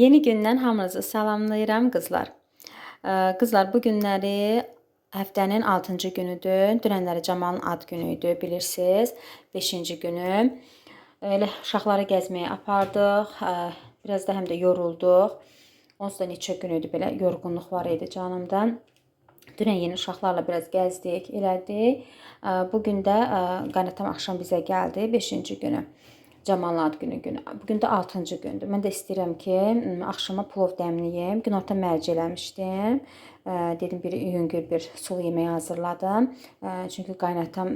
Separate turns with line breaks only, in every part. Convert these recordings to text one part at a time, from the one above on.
Yeni gündən hamınızı salamlayıram qızlar. Ə, Qızlar bu günləri həftənin 6-cı günüdür. Dünənləri Camalın ad günü idi, bilirsiniz. 5-ci günü. Elə uşaqları gəzməyə apardıq. Ə, Biraz da həm də yorulduq. Onsuz da neçə gün idi belə yorğunluq var idi canımdan. Dünən yeni uşaqlarla biraz gəzdik, elədik. Ə, Bu gün də ə, qaynatam axşam bizə gəldi, 5-ci günü. Camalın ad günü günü. Bu gün də 6-cı gündür. Mən də istəyirəm ki, axşama plov dəmləyim. Günorta mərc eləmişdim. Dedim bir yüngül bir sulu yemək hazırladım. Çünki qaynatam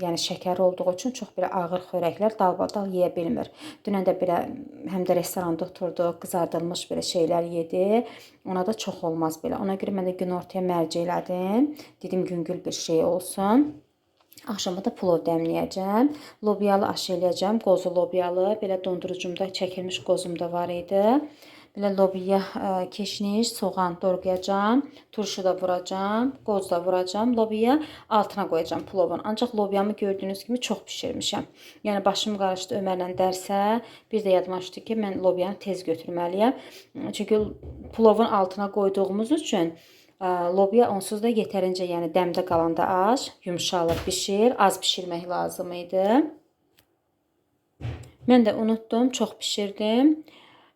yəni şəkər olduğu üçün çox belə ağır xörəklər dalbadal yeyə bilmir. Dünən də belə həm də restoranda oturduq, qızardılmış belə şeylər yedi. Ona da çox olmaz belə. Ona görə mən də günortaya mərc elədim. Dedim yüngül bir şey olsun. Axşama da plov dəmləyəcəm. Lobyalı aş eləyəcəm, qozu lobyalı. Belə dondurucumda çəkilmiş qozum da var idi. Belə lobiya ə, keşniş, soğan doğrayacağam, turşu da vuracağam, qoz da vuracağam. Lobiya altına qoyacağam plovun. Ancaq lobiyamı gördüyünüz kimi çox bişirmişəm. Yəni başım qarışdı Ömərlə dərsə. Bir də yadıma düşdü ki, mən lobiyanı tez götürməliyəm. Çünki plovun altına qoyduğumuz üçün Ə, Lobiya onsuz da yetərincə, yəni dəmdə qalanda az, yumşalır, bişir. Az bişirmək lazım idi. Mən də unutdum, çox bişirdim.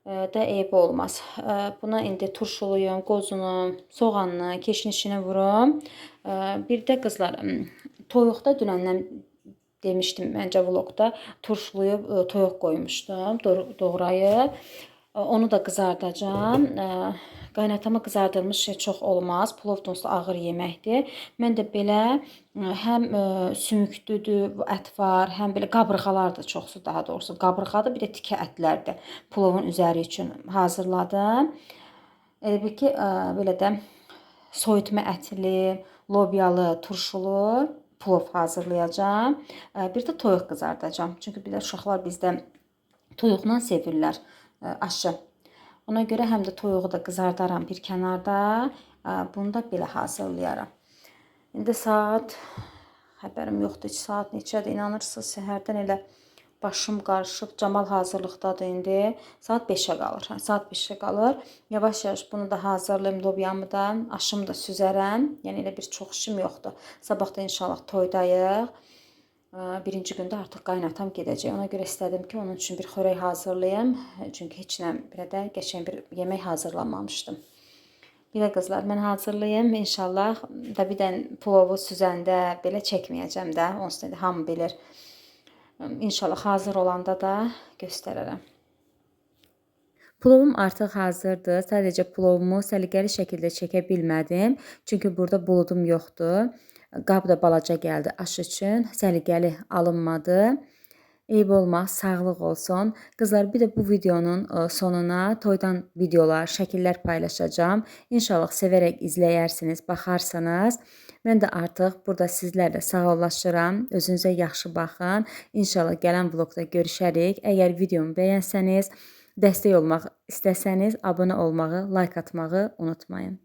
Da eyb olmaz. Buna indi turşuluyum, qozunu, soğanını, keşnişini vurum. Bir də qızlar, toyuqda dünəndən demişdim məncə vloqda turşuluyub toyuq qoymuşdum, doğ- doğrayıb. Onu da qızardacağam. Qaynatama qızardılmış şey çox olmaz. Plov da ağır yeməkdir. Mən də belə ə, həm ə, sümüklüdür, bu ət var, həm belə qabırğalar da çoxsu daha doğrusu. Qabırğadır, bir də tikə ətlərdir. Plovun üzəri üçün hazırladım. Elə bil ki, ə, belə də soyutma ətli, lobyalı, turşulu plov hazırlayacağam. Bir də toyuq qızardacağam. Çünki bir də uşaqlar bizdə toyuqla sevirlər aşı. Ona görə həm də toyuğu da qızardaram bir kənarda. Bunu da belə hazırlayaram. İndi saat xəbərim yoxdur heç saat neçədir inanırsınız səhərdən elə başım qarışıb. Camal hazırlıqdadır indi. Saat 5-ə qalır. Hə, saat 5-ə qalır. Yavaş-yavaş bunu da hazırlayım, lobyamı da, aşımı da süzərəm. Yəni elə bir çox işim yoxdur. Sabah da inşallah toydayıq. Birinci gündə artıq qaynatam gedəcək. Ona görə istədim ki, onun üçün bir xörək hazırlayım. Çünki heç nə belə də qəşəng bir yemək hazırlamamışdım. Bir də qızlar, mən hazırlayım. İnşallah da bir dən plovu süzəndə belə çəkməyəcəm də. Onsuz da hamı bilir. İnşallah hazır olanda da göstərərəm. Plovum artıq hazırdır. Sadəcə plovumu səliqəli şəkildə çəkə bilmədim. Çünki burada buludum yoxdur. Qab da balaca gəldi aş üçün. Səliqəli alınmadı. Eyb olmaz, sağlıq olsun. Qızlar, bir də bu videonun ə, sonuna toydan videolar, şəkillər paylaşacağam. İnşallah sevərək izləyərsiniz, baxarsınız. Mən də artıq burada sizlərlə sağollaşıram. Özünüzə yaxşı baxın. İnşallah gələn vloqda görüşərik. Əgər videomu bəyənsəniz, dəstək olmaq istəsəniz, abunə olmağı, like atmağı unutmayın.